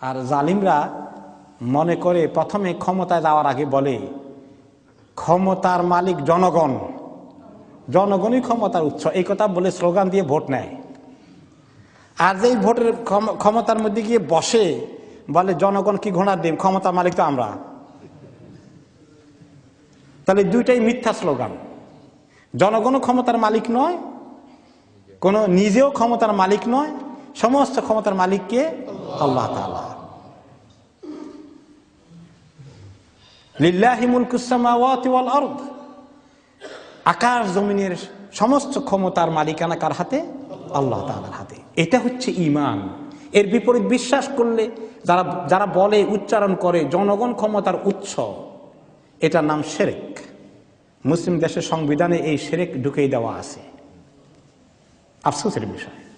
আর জালিমরা মনে করে প্রথমে ক্ষমতায় যাওয়ার আগে বলে, ক্ষমতার মালিক জনগণ। জনগণই ক্ষমতার উৎস। এই কথা বলে স্লোগান দিয়ে ভোট নেয়। আর যেই ভোটের ক্ষম- ক্ষমতার মধ্যে গিয়ে বসে, বলে, জনগণ কি ঘোড়ার ডিম? ক্ষমতার মালিক তো আমরা। তাহলে দুইটাই মিথ্যা স্লোগান। জনগণও ক্ষমতার মালিক নয়, কোন নিজেও ক্ষমতার মালিক নয়, সমস্ত ক্ষমতার মালিককে আল্লাহ তাআলা। আরদ। আকাশ জমিনের সমস্ত ক্ষমতার মালিকানা কার হাতে? আল্লাহ তাআলার হাতে। এটা হচ্ছে ইমান এর বিপরীত বিশ্বাস করলে যারা যারা বলে, উচ্চারণ করে, জনগণ ক্ষমতার উৎস, এটার নাম সেরেক মুসলিম দেশের সংবিধানে এই সেরেক ঢুকেই দেওয়া আছে। আফসোসের বিষয়।